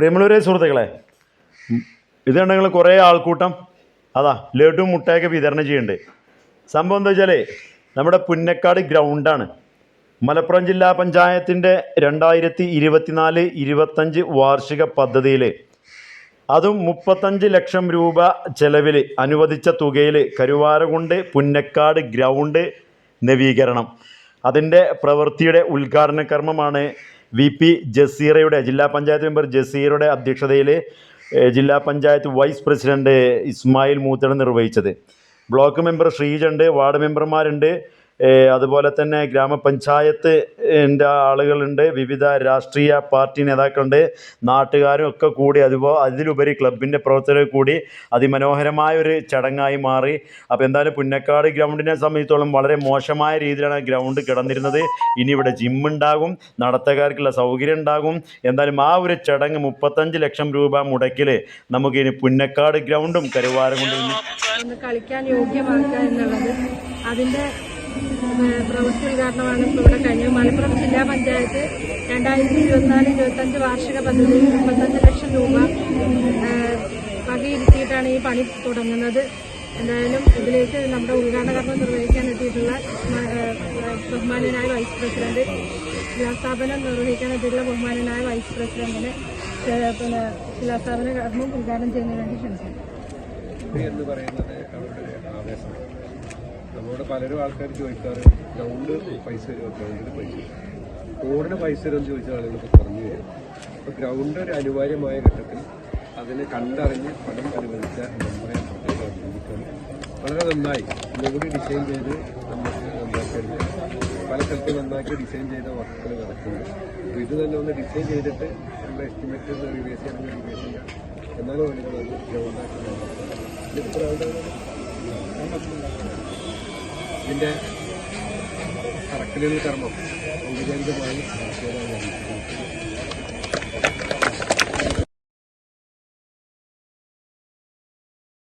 പ്രിയമുള്ളവരെ സുഹൃത്തുക്കളെ ഇതുണ്ടെങ്കിൽ ഇത് കുറേ ആൾക്കൂട്ടം അതാ ലഡു മുട്ടയൊക്കെ വിതരണം ചെയ്യുന്നുണ്ട്. സംഭവം എന്താ വെച്ചാൽ നമ്മുടെ പുന്നക്കാട് ഗ്രൗണ്ടാണ് മലപ്പുറം ജില്ലാ പഞ്ചായത്തിന്റെ രണ്ടായിരത്തി ഇരുപത്തിനാല് ഇരുപത്തഞ്ച് വാർഷിക പദ്ധതിയിൽ അതും മുപ്പത്തഞ്ച് ലക്ഷം രൂപ ചെലവിൽ അനുവദിച്ച തുകയിൽ കരുവാരകുണ്ട് പുന്നക്കാട് ഗ്രൗണ്ട് നവീകരണം. അതിന്റെ പ്രവൃത്തിയുടെ ഉദ്ഘാടന കർമ്മമാണ് വി പി ജസീറയുടെ ജില്ലാ പഞ്ചായത്ത് മെമ്പർ ജസീറയുടെ അധ്യക്ഷതയിൽ ജില്ലാ പഞ്ചായത്ത് വൈസ് പ്രസിഡന്റ് ഇസ്മായിൽ മൂത്തട നിർവഹിച്ചത്. ബ്ലോക്ക് മെമ്പർ ശ്രീജുണ്ട് വാർഡ് മെമ്പർമാരുണ്ട്. അതുപോലെ തന്നെ ഗ്രാമപഞ്ചായത്ത് ന്റെ ആളുകളുണ്ട് വിവിധ രാഷ്ട്രീയ പാർട്ടി നേതാക്കളുണ്ട് നാട്ടുകാരും ഒക്കെ കൂടി അതുപോലെ അതിലുപരി ക്ലബിന്റെ പ്രവർത്തകർ കൂടി അതിമനോഹരമായ ഒരു ചടങ്ങായി മാറി. അപ്പോൾ എന്തായാലും പുന്നക്കാട് ഗ്രൗണ്ടിനെ സംബന്ധിച്ചോളം വളരെ മോശമായ രീതിയിലാണ് ഗ്രൗണ്ട് കിടന്നിരുന്നത്. ഇനി ഇവിടെ ജിമ്മുണ്ടാകും ഉണ്ടാകും നടത്തക്കാർക്കുള്ള സൗകര്യം ഉണ്ടാകും. എന്തായാലും ആ ഒരു ചടങ്ങ് മുപ്പത്തഞ്ച് ലക്ഷം രൂപ മുടക്കിൽ നമുക്കിനി പുന്നക്കാട് ഗ്രൗണ്ടും കരുവാരം കൊണ്ട് ഒന്ന് കളിക്കാൻ യോഗ്യമാക്കുക എന്നുള്ളത് അതിന്റെ ഏഹ്, പ്രവൃത്തി ഉദ്ഘാടനമാണ് ഇപ്പോൾ ഇവിടെ കഴിഞ്ഞത്. മലപ്പുറം ജില്ലാ പഞ്ചായത്ത് രണ്ടായിരത്തി ഇരുപത്തിനാല് ഇരുപത്തഞ്ച് വാർഷിക പദ്ധതിയിൽ മുപ്പത്തഞ്ച് ലക്ഷം രൂപ വകയിരുത്തിയിട്ടാണ് ഈ പണി തുടങ്ങുന്നത്. എന്തായാലും ഇതിലേക്ക് നമ്മുടെ ഉദ്ഘാടന കർമ്മം നിർവഹിക്കാൻ എത്തിയിട്ടുള്ള ബഹുമാനനായ വൈസ് പ്രസിഡന്റ് ശിലാസ്ഥാപനം നിർവഹിക്കാൻ എത്തിയിട്ടുള്ള ബഹുമാനനായ വൈസ് പ്രസിഡന്റിന് പിന്നെ ശിലാസ്ഥാപന കർമ്മം ഉദ്ഘാടനം ചെയ്യുന്നതിന് വേണ്ടി ക്ഷണിക്കുന്നു. പലരും ആൾക്കാർ ചോദിക്കാറ് ഗ്രൗണ്ട് പൈസ തരുമോ? ഗ്രൗണ്ടിന് പൈസ റോഡിന് പൈസ തരുമെന്ന് ചോദിച്ച ആളുകൾക്ക് കുറഞ്ഞു വരും അപ്പോൾ ഗ്രൗണ്ട് ഒരു അനിവാര്യമായ ഘട്ടത്തിൽ അതിനെ കണ്ടറിഞ്ഞ് പണം അനുവദിച്ച നമ്മുടെ വളരെ നന്നായി. ഒന്നുകൂടി ഡിസൈൻ ചെയ്ത് നമുക്ക് നന്നാക്കരുത്. പല സ്ഥലത്തും നന്നാക്കി ഡിസൈൻ ചെയ്ത വർക്കുകൾ നടക്കുന്നു അപ്പോൾ ഇത് തന്നെ ഒന്ന് ഡിസൈൻ ചെയ്തിട്ട് നമ്മുടെ എസ്റ്റിമേറ്റ് റിവേഴ്സ് ചെയ്യണമെങ്കിൽ റിവേഴ്സ് ചെയ്യാം എന്നാലും വേണ്ടി ഗ്രൗണ്ടാക്കി ഗ്രൗണ്ടാണ് ഇതിന്റെ കർമ്മം ഔപചാരികമായി നടത്തിയതാണ്.